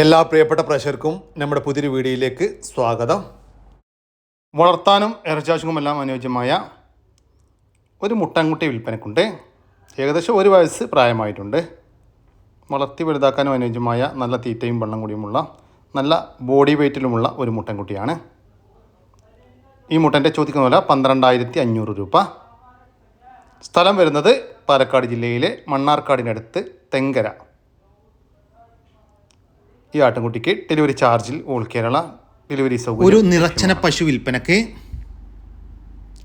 എല്ലാ പ്രിയപ്പെട്ട പ്രഷർക്കും നമ്മുടെ പുതിയൊരു വീഡിയോയിലേക്ക് സ്വാഗതം. വളർത്താനും എല്ലാം അനുയോജ്യമായ ഒരു മുട്ടൻകുട്ടി വിൽപ്പനക്കുണ്ട്. ഏകദേശം ഒരു വയസ്സ് പ്രായമായിട്ടുണ്ട്. വളർത്തി വലുതാക്കാനും അനുയോജ്യമായ നല്ല തീറ്റയും വെള്ളം കൂടിയുമുള്ള നല്ല ബോഡി വെയ്റ്റിലുമുള്ള ഒരു മുട്ടൻകുട്ടിയാണ്. ഈ മുട്ടന്റെ ചോദിക്കുന്ന വില പന്ത്രണ്ടായിരത്തി അഞ്ഞൂറ് രൂപ. സ്ഥലം വരുന്നത് പാലക്കാട് ജില്ലയിലെ മണ്ണാർക്കാടിനടുത്ത് തെങ്കര. ഈ ആട്ടിൻകുട്ടിക്ക് ഡെലിവറി ചാർജിൽ ഓൾ കേരള ഡെലിവറി സൗകര്യം. ഒരു നിറച്ചന പശു വിൽപ്പനക്ക്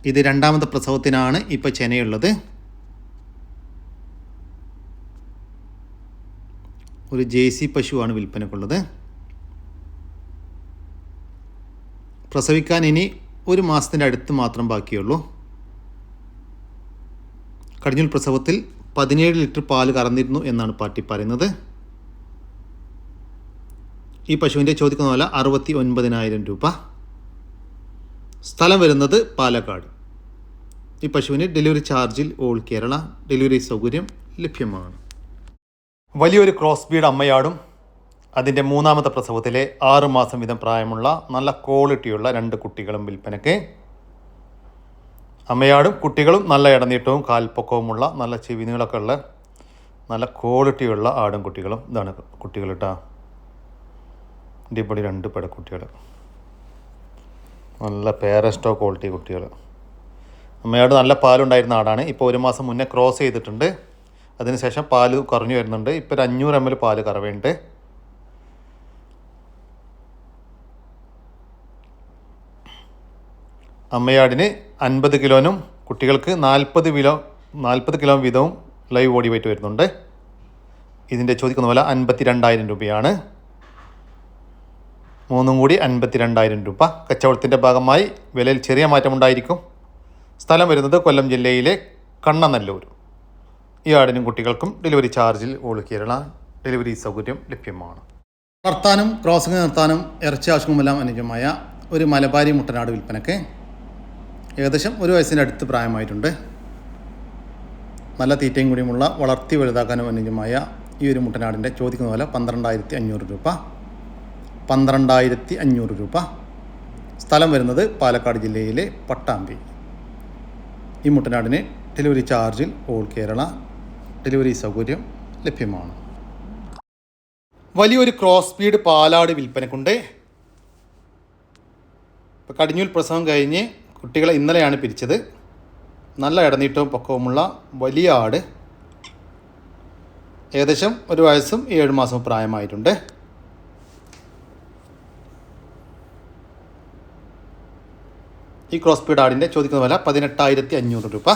ഇത് രണ്ടാമത്തെ പ്രസവത്തിനാണ് ഇപ്പോൾ ചെനയുള്ളത്. ഒരു ജെ സി പശുവാണ് വിൽപ്പനക്കുള്ളത്. പ്രസവിക്കാൻ ഇനി ഒരു മാസത്തിന്റെ അടുത്ത് മാത്രം ബാക്കിയുള്ളൂ. കടിഞ്ഞൂൽ പ്രസവത്തിൽ പതിനേഴ് ലിറ്റർ പാൽ കറന്നിരുന്നു എന്നാണ് പാർട്ടി പറയുന്നത്. ഈ പശുവിന്റെ ചോദിക്കുന്ന പോലെ അറുപത്തി ഒൻപതിനായിരം രൂപ. സ്ഥലം വരുന്നത് പാലക്കാട്. ഈ പശുവിന് ഡെലിവറി ചാർജിൽ ഓൾ കേരള ഡെലിവറി സൗകര്യം ലഭ്യമാണ്. വലിയൊരു ക്രോസ് ബീഡ് അമ്മയാടും അതിന്റെ മൂന്നാമത്തെ പ്രസവത്തിലെ ആറുമാസം വീതം പ്രായമുള്ള നല്ല ക്വാളിറ്റിയുള്ള രണ്ട് കുട്ടികളും വിൽപ്പനയ്ക്ക്. അമ്മയാടും കുട്ടികളും നല്ല ഇടനീട്ടവും കാൽപ്പൊക്കവുമുള്ള നല്ല ചെവിനീളൊക്കെ ഉള്ള നല്ല ക്വാളിറ്റിയുള്ള ആടും കുട്ടികളും ഇതാണ് കുട്ടികൾ കേട്ടോ അടിപൊളി രണ്ട് പെടക്കുട്ടികൾ നല്ല പേരസ്റ്റോ ക്വാളിറ്റി കുട്ടികൾ. അമ്മയോട് നല്ല പാലുണ്ടായിരുന്ന ആടാണ്. ഇപ്പോൾ ഒരു മാസം മുന്നേ ക്രോസ് ചെയ്തിട്ടുണ്ട്. അതിനുശേഷം പാൽ കുറഞ്ഞു വരുന്നുണ്ട്. ഇപ്പോൾ ഒരു അഞ്ഞൂറ് എം എൽ പാൽ കറവയുണ്ട്. അമ്മയാടിന് അൻപത് കിലോനും കുട്ടികൾക്ക് നാൽപ്പത് കിലോ നാൽപ്പത് കിലോ വീതവും ലൈവ് ബോഡി വെയിറ്റ് വരുന്നുണ്ട്. ഇതിന്റെ ചോദിക്കുന്ന പോലെ അൻപത്തി രണ്ടായിരം രൂപയാണ്. മൂന്നും കൂടി അൻപത്തി രണ്ടായിരം രൂപ. കച്ചവടത്തിന്റെ ഭാഗമായി വിലയിൽ ചെറിയ മാറ്റമുണ്ടായിരിക്കും സ്ഥലം വരുന്നത് കൊല്ലം ജില്ലയിലെ കണ്ണനല്ലൂർ. ഈ ആടിനും കുട്ടികൾക്കും ഡെലിവറി ചാർജിൽ ഓൾ കേരള ഡെലിവറി സൗകര്യം ലഭ്യമാണ്. വളർത്താനും ക്രോസിംഗ് നിർത്താനും ഇറച്ചി ആവശ്യവുമെല്ലാം അനുജമായ ഒരു മലബാരി മുട്ടനാട് വിൽപ്പനയ്ക്ക് ഏകദേശം ഒരു വയസ്സിന്റെ അടുത്ത് പ്രായമായിട്ടുണ്ട്. നല്ല തീറ്റയും കൂടിയുമുള്ള വളർത്തി വലുതാക്കാനും അനുജമായ ഈ ഒരു മുട്ടനാടിന്റെ ചോദിക്കുന്ന വില പന്ത്രണ്ടായിരത്തി അഞ്ഞൂറ് രൂപ. പന്ത്രണ്ടായിരത്തി അഞ്ഞൂറ് രൂപ. സ്ഥലം വരുന്നത് പാലക്കാട് ജില്ലയിലെ പട്ടാമ്പി. ഈ മുട്ടനാടിന് ഡെലിവറി ചാർജിൽ ഓൾ കേരള ഡെലിവറി സൗകര്യം ലഭ്യമാണ്. വലിയൊരു ക്രോസ് സ്പീഡ് പാലാട് വിൽപ്പനക്കുണ്ട്. ഇപ്പോൾ കടിഞ്ഞൂൽ പ്രസവം കഴിഞ്ഞ് കുട്ടികളെ ഇന്നലെയാണ് പിരിച്ചത്. നല്ല ഇടനീട്ടവും പക്കവുമുള്ള വലിയ ആട്. ഏകദേശം ഒരു വയസ്സും ഏഴ് മാസവും പ്രായമായിട്ടുണ്ട്. ഈ ക്രോസ് സ്പീഡ് ആടിന്റെ ചോദിക്കുന്ന വില പതിനെട്ടായിരത്തി അഞ്ഞൂറ് രൂപ.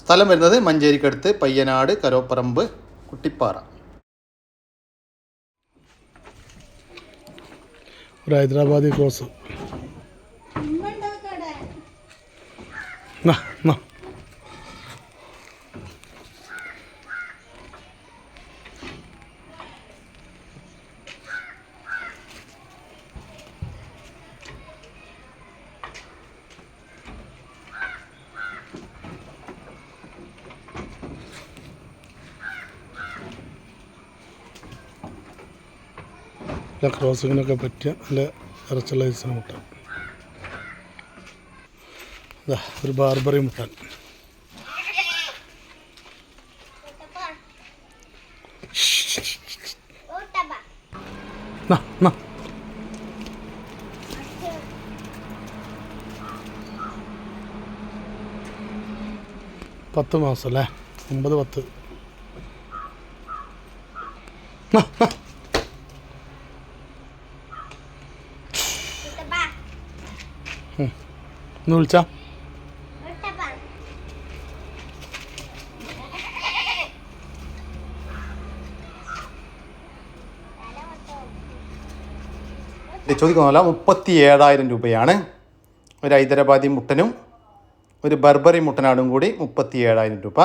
സ്ഥലം വരുന്നത് മഞ്ചേരിക്കടുത്ത് പയ്യനാട് കരോപ്പറമ്പ് കുട്ടിപ്പാറ. ഒരു ഹൈദരാബാദി ക്രോസ്. നല്ല ക്രോസിങ്ങിനൊക്കെ പറ്റിയ നല്ല ഇറച്ചുള്ള ഐസിന് മുട്ട. ഒരു ബാർബറി മുട്ട. പത്ത് മാസം അല്ലേ? ഒമ്പത് പത്ത്. നാ, നാ. ഒന്ന് വിളിച്ചാ? ഇത് മുപ്പത്തി ഏഴായിരം രൂപയാണ്. ഒരു ഹൈദരാബാദി മുട്ടനും ഒരു ബർബറി മുട്ടനാടും കൂടി മുപ്പത്തി ഏഴായിരം രൂപ.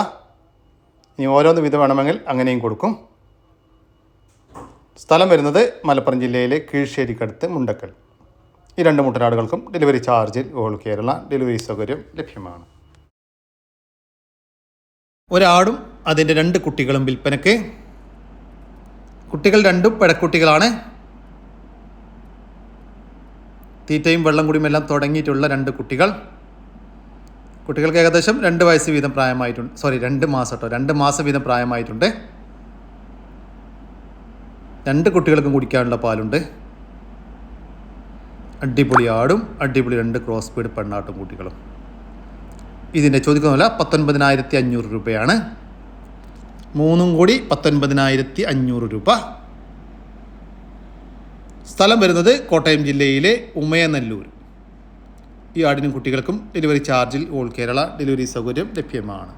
ഇനി ഓരോന്ന് വിധം വേണമെങ്കിൽ അങ്ങനെയും കൊടുക്കും. സ്ഥലം വരുന്നത് മലപ്പുറം ജില്ലയിലെ കീഴ്ശ്ശേരിക്കടുത്ത് മുണ്ടക്കൽ. ഈ രണ്ട് മുട്ടനാടുകൾക്കും ഡെലിവറി ചാർജിൽ ഓൾ കേരള ഡെലിവറി സൗകര്യം ലഭ്യമാണ്. ഒരാടും അതിന്റെ രണ്ട് കുട്ടികളും വിൽപ്പനയ്ക്ക്. കുട്ടികൾ രണ്ടും പഴക്കുട്ടികളാണ് തീറ്റയും വെള്ളം കുടിയും എല്ലാം തുടങ്ങിയിട്ടുള്ള രണ്ട് കുട്ടികൾ. കുട്ടികൾക്ക് ഏകദേശം രണ്ട് വയസ്സ് വീതം പ്രായമായിട്ടുണ്ട്. സോറി രണ്ട് മാസം കേട്ടോ. രണ്ട് മാസം വീതം പ്രായമായിട്ടുണ്ട്. രണ്ട് കുട്ടികൾക്കും കുടിക്കാനുള്ള പാലുണ്ട്. അടിപൊളി ആടും അടിപൊളി രണ്ട് ക്രോസ് ബീഡ് പെണ്ണാട്ടും കുട്ടികളും. ഇതിന്റെ ചോദിക്കുന്ന വില പത്തൊൻപതിനായിരത്തി അഞ്ഞൂറ് രൂപയാണ്. മൂന്നും കൂടി പത്തൊൻപതിനായിരത്തി അഞ്ഞൂറ് രൂപ. സ്ഥലം വരുന്നത് കോട്ടയം ജില്ലയിലെ ഉമയനല്ലൂർ. ഈ ആടിനും കുട്ടികൾക്കും ഡെലിവറി ചാർജിൽ ഓൾ കേരള ഡെലിവറി സൗകര്യം ലഭ്യമാണ്.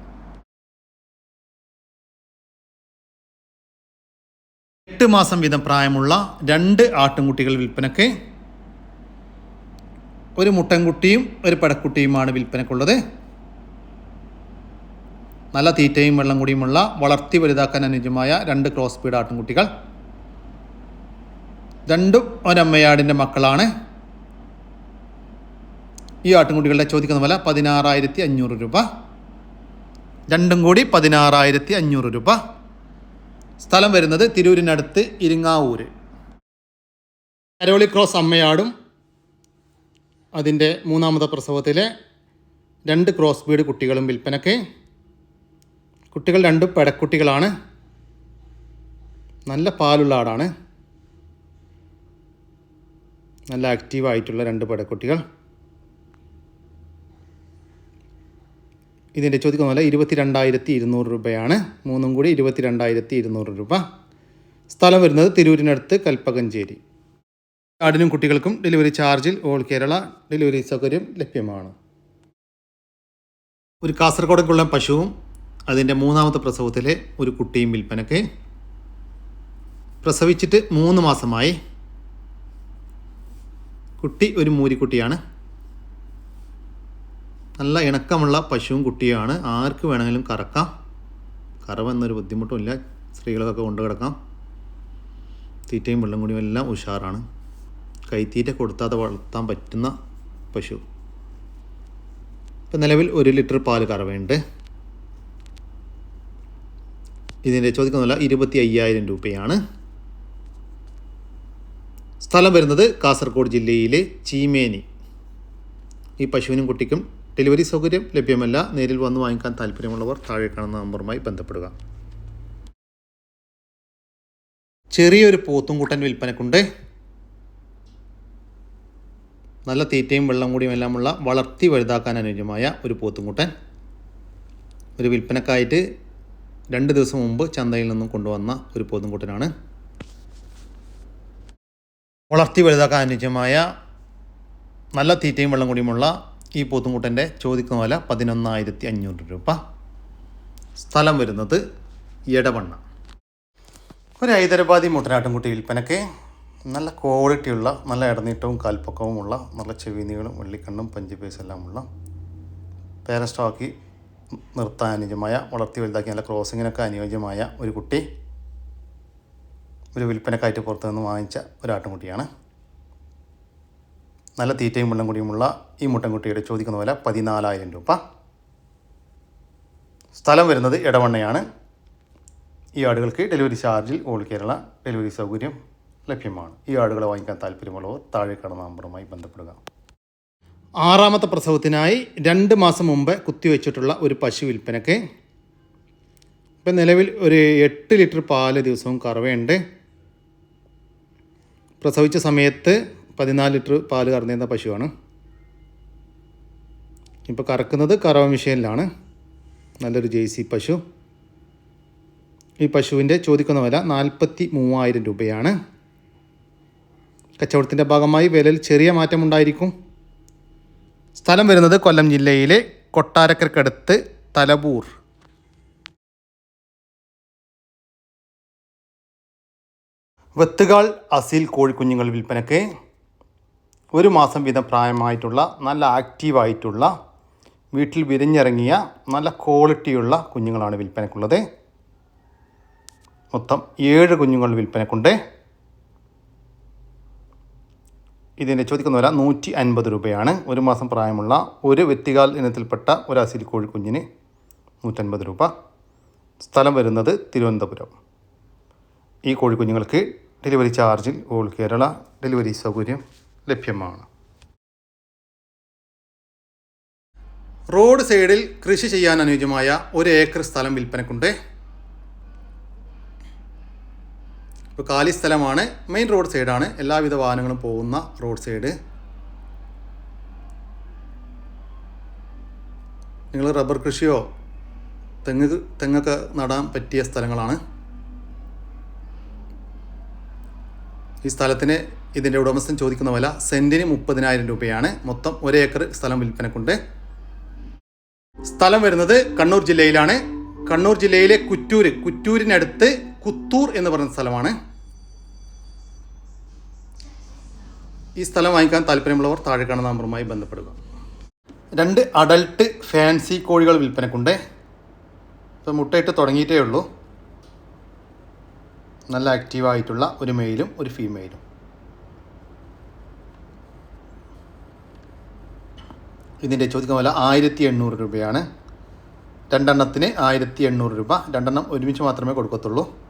എട്ട് മാസം വീതം പ്രായമുള്ള രണ്ട് ആട്ടിൻകുട്ടികൾ വിൽപ്പനയ്ക്ക് ഒരു മുട്ടൻകുട്ടിയും ഒരു പടക്കുട്ടിയുമാണ് വിൽപ്പനക്കുള്ളത് നല്ല തീറ്റയും വെള്ളം കൂടിയുമുള്ള വളർത്തി വലുതാക്കാൻ അനുയോജ്യമായ രണ്ട് ക്രോസ് സ്പീഡ് ആട്ടിൻകുട്ടികൾ. രണ്ടും ഒരമ്മയാടിന്റെ മക്കളാണ്. ഈ ആട്ടിൻകുട്ടികളുടെ ചോദിക്കുന്ന വില പതിനാറായിരത്തി അഞ്ഞൂറ് രൂപ. രണ്ടും കൂടി പതിനാറായിരത്തി അഞ്ഞൂറ് രൂപ. സ്ഥലം വരുന്നത് തിരൂരിനടുത്ത് ഇരിങ്ങാവൂര്. കരോളി ക്രോസ് അമ്മയാടും അതിന്റെ മൂന്നാമത്തെ പ്രസവത്തിലെ രണ്ട് ക്രോസ് ബീഡ് കുട്ടികളും വിൽപ്പനയ്ക്ക്. കുട്ടികൾ രണ്ടും പെടക്കുട്ടികളാണ്. നല്ല പാലുള്ള ആടാണ്. നല്ല ആക്റ്റീവായിട്ടുള്ള രണ്ട് പെടക്കുട്ടികൾ. ഇതിന്റെ ചോദിക്കുന്ന പോലെ ഇരുപത്തി രണ്ടായിരത്തി ഇരുന്നൂറ് രൂപയാണ്. മൂന്നും കൂടി ഇരുപത്തി രണ്ടായിരത്തി ഇരുന്നൂറ് രൂപ. സ്ഥലം വരുന്നത് തിരൂരിനടുത്ത് കൽപ്പകഞ്ചേരി. ആടിനും കുട്ടികൾക്കും ഡെലിവറി ചാർജിൽ ഓൾ കേരള ഡെലിവറി സൗകര്യം ലഭ്യമാണ്. ഒരു കാസർഗോഡക്കുള്ള പശുവും അതിന്റെ മൂന്നാമത്തെ പ്രസവത്തിലെ ഒരു കുട്ടിയും വിൽപ്പനയ്ക്ക് പ്രസവിച്ചിട്ട് മൂന്ന് മാസമായി കുട്ടി ഒരു മൂരിക്കുട്ടിയാണ്. നല്ല ഇണക്കമുള്ള പശുവും കുട്ടിയുമാണ്. ആർക്ക് വേണമെങ്കിലും കറക്കാം. കറവെന്നൊരു ബുദ്ധിമുട്ടുമില്ല. സ്ത്രീകളൊക്കെ കൊണ്ടു കിടക്കാം തീറ്റയും വെള്ളം കൂടിയും എല്ലാം ഉഷാറാണ്. കൈത്തീറ്റ കൊടുത്താതെ വളർത്താൻ പറ്റുന്ന പശു. ഇപ്പം നിലവിൽ ഒരു ലിറ്റർ പാൽ കറവയുണ്ട്. ഇതിന്റെ ചോദിക്കുന്നില്ല ഇരുപത്തി അയ്യായിരം രൂപയാണ്. സ്ഥലം വരുന്നത് കാസർഗോഡ് ജില്ലയിലെ ചീമേനി. ഈ പശുവിനും കുട്ടിക്കും ഡെലിവറി സൗകര്യം ലഭ്യമല്ല. നേരിൽ വന്ന് വാങ്ങിക്കാൻ താല്പര്യമുള്ളവർ താഴെ കാണുന്ന നമ്പറുമായി ബന്ധപ്പെടുക. ചെറിയൊരു പോത്തുംകുട്ടൻ വിൽപ്പനക്കുണ്ട്. നല്ല തീറ്റയും വെള്ളം കൂടിയും എല്ലാമുള്ള വളർത്തി വലുതാക്കാൻ അനുയോജ്യമായ ഒരു പോത്തുംകുട്ടൻ. ഒരു വിൽപ്പനക്കായിട്ട് രണ്ട് ദിവസം മുമ്പ് ചന്തയിൽ നിന്നും കൊണ്ടുവന്ന ഒരു പോത്തുംകുട്ടനാണ്. വളർത്തി വലുതാക്കാൻ അനുയോജ്യമായ നല്ല തീറ്റയും വെള്ളം കൂടിയുമുള്ള ഈ പോത്തുംകുട്ടന്റെ ചോദിക്കുന്ന വില പതിനൊന്നായിരത്തി അഞ്ഞൂറ് രൂപ. സ്ഥലം വരുന്നത് എടവണ്ണ. ഒരു ഹൈദരാബാദി മുട്ടനാട്ടുംകുട്ടി വിൽപ്പനയ്ക്ക് നല്ല ക്വാളിറ്റിയുള്ള നല്ല ഇടനീട്ടവും കാൽപ്പക്കവുമുള്ള നല്ല ചെവിനീകളും വെള്ളിക്കണ്ണും പഞ്ചുപേസ് എല്ലാമുള്ള പേരസ്റ്റോക്കി നിർത്താൻ അനുയോജ്യമായ വളർത്തി വലുതാക്കി നല്ല ക്രോസിങ്ങിനൊക്കെ അനുയോജ്യമായ ഒരു കുട്ടി ഒരു വിൽപ്പനക്കായിട്ട് പുറത്തു നിന്ന് വാങ്ങിച്ച ഒരാട്ടുംകുട്ടിയാണ്. നല്ല തീറ്റയും വെള്ളം കുടിയുമുള്ള ഈ മുട്ടൻകുട്ടിയുടെ ചോദിക്കുന്ന വില പതിനാലായിരം രൂപ. സ്ഥലം വരുന്നത് ഇടവണ്ണയാണ് ഈ ആടുകൾക്ക് ഡെലിവറി ചാർജിൽ ഓൾ കേരള ഡെലിവറി സൗകര്യം ലഭ്യമാണ്. ഈ ആടുകളെ വാങ്ങിക്കാൻ താല്പര്യമുള്ളവർ താഴെ കാണുന്ന നമ്പറുമായി ബന്ധപ്പെടുക. ആറാമത്തെ പ്രസവത്തിനായി രണ്ട് മാസം മുമ്പ് കുത്തിവെച്ചിട്ടുള്ള ഒരു പശു വിൽപ്പനയ്ക്ക് ഇപ്പം നിലവിൽ ഒരു എട്ട് ലിറ്റർ പാൽ ദിവസവും കറവയുണ്ട്. പ്രസവിച്ച സമയത്ത് പതിനാല് ലിറ്റർ പാൽ കറന്നിരുന്ന പശുവാണ്. ഇപ്പോൾ കറക്കുന്നത് കറവ മെഷീനിലാണ്. നല്ലൊരു ജെ സി പശു. ഈ പശുവിന്റെ ചോദിക്കുന്ന വില നാൽപ്പത്തി മൂവായിരം രൂപയാണ്. കച്ചവടത്തിന്റെ ഭാഗമായി വിലയിൽ ചെറിയ മാറ്റമുണ്ടായിരിക്കും. സ്ഥലം വരുന്നത് കൊല്ലം ജില്ലയിലെ കൊട്ടാരക്കരക്കടുത്ത് തലബൂർ വെത്തുകാൾ അസീൽ കോഴിക്കുഞ്ഞുങ്ങൾ വിൽപ്പനയ്ക്ക് ഒരു മാസം വീതം പ്രായമായിട്ടുള്ള നല്ല ആക്റ്റീവായിട്ടുള്ള വീട്ടിൽ വിരിഞ്ഞിറങ്ങിയ നല്ല ക്വാളിറ്റിയുള്ള കുഞ്ഞുങ്ങളാണ് വിൽപ്പനക്കുള്ളത് മൊത്തം ഏഴ് കുഞ്ഞുങ്ങൾ വിൽപ്പനക്കുണ്ട് ഇതിന്റെ ചോദിക്കുന്ന വില നൂറ്റി അൻപത് രൂപയാണ്. ഒരു മാസം പ്രായമുള്ള ഒരു വെത്തികാൽ ഇനത്തിൽപ്പെട്ട ഒരു അസിൽ കോഴിക്കുഞ്ഞിന് നൂറ്റൻപത് രൂപ. സ്ഥലം വരുന്നത് തിരുവനന്തപുരം. ഈ കോഴിക്കുഞ്ഞുങ്ങൾക്ക് ഡെലിവറി ചാർജിൽ ഓൾ കേരള ഡെലിവറി സൗകര്യം ലഭ്യമാണ്. റോഡ് സൈഡിൽ കൃഷി ചെയ്യാൻ അനുയോജ്യമായ ഒരു ഏക്കർ സ്ഥലം വിൽപ്പനക്കുണ്ട്. ഇപ്പോൾ കാലി സ്ഥലമാണ്. മെയിൻ റോഡ് സൈഡാണ് എല്ലാവിധ വാഹനങ്ങളും പോകുന്ന റോഡ് സൈഡ് നിങ്ങൾ റബ്ബർ കൃഷിയോ തെങ്ങ് തെങ്ങൊക്കെ നടാൻ പറ്റിയ സ്ഥലങ്ങളാണ്. ഈ സ്ഥലത്തിന് ഇതിന്റെ ഉടമസ്ഥൻ ചോദിക്കുന്ന വില സെന്റിന് മുപ്പതിനായിരം രൂപയാണ്. മൊത്തം ഒരേ ഏക്കർ സ്ഥലം വിൽപ്പനക്കുണ്ട്. സ്ഥലം വരുന്നത് കണ്ണൂർ ജില്ലയിലാണ്. കണ്ണൂർ ജില്ലയിലെ കുറ്റൂര് കുറ്റൂരിനടുത്ത് കുത്തൂർ എന്ന് പറയുന്ന സ്ഥലമാണ്. ഈ സ്ഥലം വാങ്ങിക്കാൻ താല്പര്യമുള്ളവർ താഴെ കാണുന്ന നമ്പറുമായി ബന്ധപ്പെടുക. രണ്ട് അഡൽട്ട് ഫാൻസി കോഴികൾ വിൽപ്പനക്കുണ്ട്. ഇപ്പോൾ മുട്ടയിട്ട് തുടങ്ങിയിട്ടേ ഉള്ളൂ. നല്ല ആക്റ്റീവായിട്ടുള്ള ഒരു മെയിലും ഒരു ഫീമെയിലും ഇതിന്റെ ചോദിക്കുന്ന വില ആയിരത്തി എണ്ണൂറ് രൂപയാണ്. രണ്ടെണ്ണത്തിന് ആയിരത്തി എണ്ണൂറ് രൂപ. രണ്ടെണ്ണം ഒരുമിച്ച് മാത്രമേ കൊടുക്കത്തുള്ളൂ.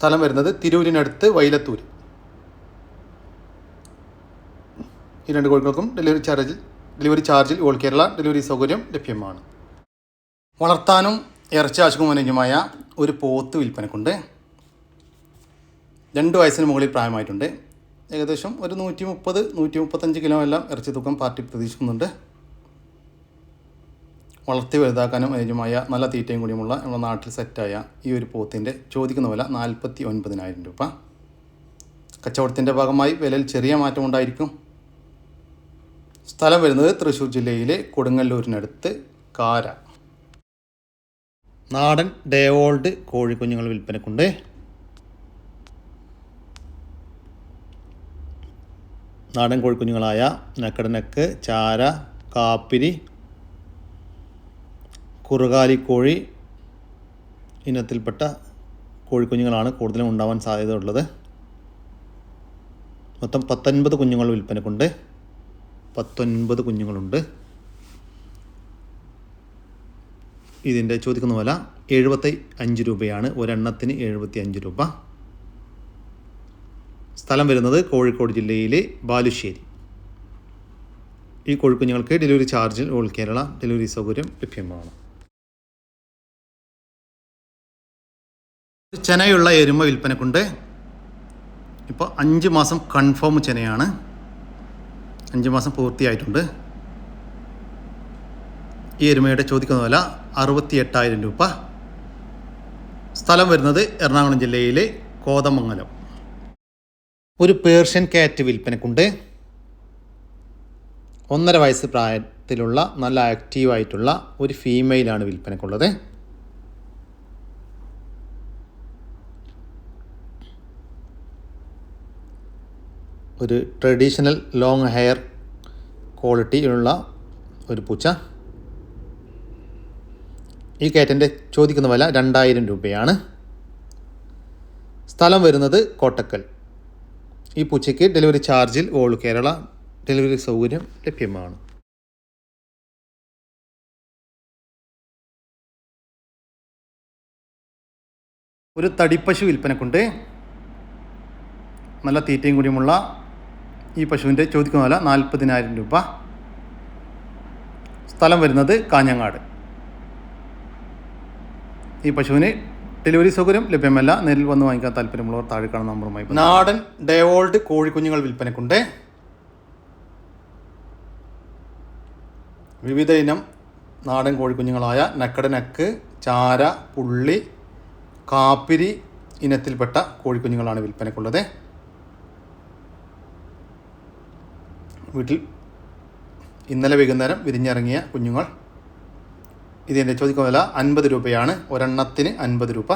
സ്ഥലം വരുന്നത് തിരൂരിനടുത്ത് വൈലത്തൂർ ഈ രണ്ട് കോഴികൾക്കും ഡെലിവറി ചാർജിൽ ഡെലിവറി ചാർജിൽ ഓൾ കേരള ഡെലിവറി സൗകര്യം ലഭ്യമാണ്. വളർത്താനും ഇറച്ചി ആവശ്യക്കും അനുയോജ്യമായ ഒരു പോത്ത് വിൽപ്പനക്കുണ്ട്. രണ്ട് വയസ്സിന് മുകളിൽ പ്രായമായിട്ടുണ്ട്. ഏകദേശം ഒരു നൂറ്റി മുപ്പത് നൂറ്റി മുപ്പത്തഞ്ച് കിലോ എല്ലാം ഇറച്ചി തൂക്കം പാർട്ടി പ്രതീക്ഷിക്കുന്നുണ്ട്. വളർത്തി വലുതാക്കാനും അനുയോജ്യമായ നല്ല തീറ്റയും കൂടിയുമുള്ള നമ്മുടെ നാട്ടിൽ സെറ്റായ ഈ ഒരു പോത്തിന്റെ ചോദിക്കുന്ന വില നാൽപ്പത്തി ഒൻപതിനായിരം രൂപ. കച്ചവടത്തിന്റെ ഭാഗമായി വിലയിൽ ചെറിയ മാറ്റം ഉണ്ടായിരിക്കും. സ്ഥലം വരുന്നത് തൃശ്ശൂർ ജില്ലയിലെ കൊടുങ്ങല്ലൂരിനടുത്ത് കാര. നാടൻ ഡേ ഓൾഡ് കോഴിക്കുഞ്ഞുങ്ങൾ വിൽപ്പനക്കുണ്ട്. നാടൻ കോഴിക്കുഞ്ഞുങ്ങളായ നക്കടനക്ക് ചാര കാപ്പിരി കുറുകാലിക്കോഴി ഇനത്തിൽപ്പെട്ട കോഴിക്കുഞ്ഞുങ്ങളാണ് കൂടുതലും ഉണ്ടാവാൻ സാധ്യതയുള്ളത്. മൊത്തം പത്തൊൻപത് കുഞ്ഞുങ്ങൾ വിൽപ്പനക്കുണ്ട്. പത്തൊൻപത് കുഞ്ഞുങ്ങളുണ്ട്. ഇതിന്റെ ചോദിക്കുന്ന വില എഴുപത്തി അഞ്ച് രൂപയാണ്. ഒരെണ്ണത്തിന് എഴുപത്തി അഞ്ച് രൂപ. സ്ഥലം വരുന്നത് കോഴിക്കോട് ജില്ലയിലെ ബാലുശ്ശേരി. ഈ കോഴിക്കുഞ്ഞുങ്ങൾക്ക് ഡെലിവറി ചാർജിൽ ഓൾ കേരള ഡെലിവറി സൗകര്യം ലഭ്യമാണ്. ചെനയുള്ള എരുമ വിൽപ്പനക്കുണ്ട്. ഇപ്പോൾ അഞ്ച് മാസം കൺഫേം ചെനയാണ്. അഞ്ച് മാസം പൂർത്തിയായിട്ടുണ്ട്. ഈ എരുമയുടെ ചോദിക്കുന്ന വില അറുപത്തി എട്ടായിരം രൂപ. സ്ഥലം വരുന്നത് എറണാകുളം ജില്ലയിലെ കോതമംഗലം. ഒരു പേർഷ്യൻ കാറ്റ് വിൽപ്പനക്കുണ്ട്. ഒന്നര വയസ്സ് പ്രായത്തിലുള്ള നല്ല ആക്റ്റീവായിട്ടുള്ള ഒരു ഫീമെയിലാണ് വിൽപ്പനക്കുള്ളത്. ഒരു ട്രഡീഷണൽ ലോങ് ഹെയർ ക്വാളിറ്റിയുള്ള ഒരു പൂച്ച. ഈ കയറ്റന്റെ ചോദിക്കുന്ന വില രണ്ടായിരം രൂപയാണ്. സ്ഥലം വരുന്നത് കോട്ടക്കൽ. ഈ പൂച്ചയ്ക്ക് ഡെലിവറി ചാർജിൽ ഓൾ കേരള ഡെലിവറി സൗകര്യം ലഭ്യമാണ്. ഒരു തടിപ്പശു വിൽപ്പനക്കുണ്ട്. നല്ല തീറ്റയും കൂടിയുമുള്ള ഈ പശുവിന്റെ ചോദിക്കുന്ന വില നാൽപ്പതിനായിരം രൂപ. സ്ഥലം വരുന്നത് കാഞ്ഞങ്ങാട്. ഈ പശുവിന് ഡെലിവറി സൗകര്യം ലഭ്യമല്ല. നേരിൽ വന്ന് വാങ്ങിക്കാൻ താല്പര്യമുള്ളവർ താഴെ കാണുന്ന നമ്പറുമായി. നാടൻ ഡേവോൾഡ് കോഴിക്കുഞ്ഞുങ്ങൾ വിൽപ്പനക്കുണ്ട്. വിവിധ ഇനം നാടൻ കോഴിക്കുഞ്ഞുങ്ങളായ നക്കടനക്ക് ചാര പുള്ളി കാപ്പിരി ഇനത്തിൽപ്പെട്ട കോഴിക്കുഞ്ഞുങ്ങളാണ് വിൽപ്പനക്കുള്ളത്. വീട്ടിൽ ഇന്നലെ വൈകുന്നേരം വിരിഞ്ഞിറങ്ങിയ കുഞ്ഞുങ്ങൾ. ഇതിന്റെ ചോദിക്കുന്ന വില അൻപത് രൂപയാണ്. ഒരെണ്ണത്തിന് അൻപത് രൂപ.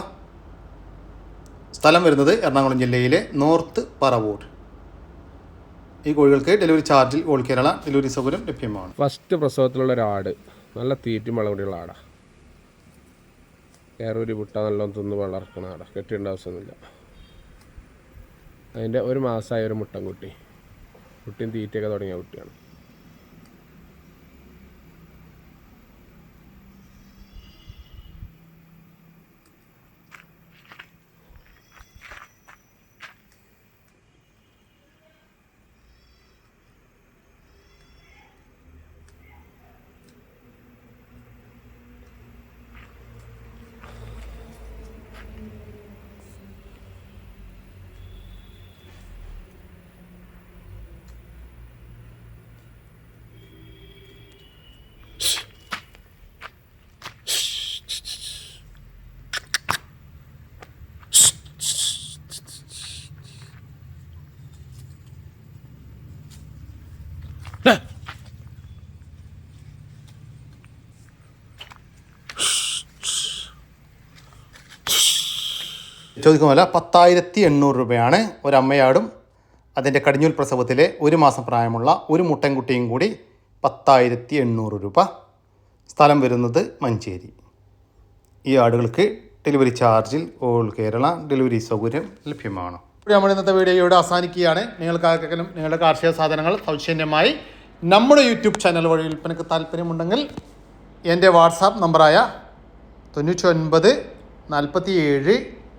സ്ഥലം വരുന്നത് എറണാകുളം ജില്ലയിലെ നോർത്ത് പറവൂർ. ഈ കോഴികൾക്ക് ഡെലിവറി ചാർജിൽ ഓൾ കേരള ഡെലിവറി സൗകര്യം ലഭ്യമാണ്. ഫസ്റ്റ് പ്രസവത്തിലുള്ള ഒരു ആട്. നല്ല തീറ്റും വെള്ളം കൂടിയുള്ള ആടാ. വേറൊരു മുട്ട നല്ലോണം തിന്ന് വളർക്കണ ആടാ. കെട്ടിയേണ്ട ആവശ്യമൊന്നുമില്ല. അതിന്റെ ഒരു മാസമായ ഒരു മുട്ടൻ കുട്ടി കുട്ടിയും തീറ്റയൊക്കെ തുടങ്ങിയ കുട്ടിയാണ്. ചോദിക്കും വില പത്തായിരത്തി എണ്ണൂറ് രൂപയാണ് ഒരമ്മയാടും അതിന്റെ കടിഞ്ഞൂൽ പ്രസവത്തിലെ ഒരു മാസം പ്രായമുള്ള ഒരു മുട്ടൻകുട്ടിയും കൂടി പത്തായിരത്തി എണ്ണൂറ് രൂപ. സ്ഥലം വരുന്നത് മഞ്ചേരി. ഈ ആടുകൾക്ക് ഡെലിവറി ചാർജിൽ ഓൾ കേരള ഡെലിവറി സൗകര്യം ലഭ്യമാണ്. നമ്മൾ ഇന്നത്തെ വീഡിയോയോട് അവസാനിക്കുകയാണ്. നിങ്ങൾക്ക് ആർക്കെങ്കിലും നിങ്ങളുടെ കാർഷിക സാധനങ്ങൾ സൗജന്യമായി നമ്മുടെ യൂട്യൂബ് ചാനൽ വഴി വിൽപ്പനയ്ക്ക് താല്പര്യമുണ്ടെങ്കിൽ എന്റെ വാട്സാപ്പ് നമ്പറായ തൊണ്ണൂറ്റി ഒൻപത് നാൽപ്പത്തി ഏഴ്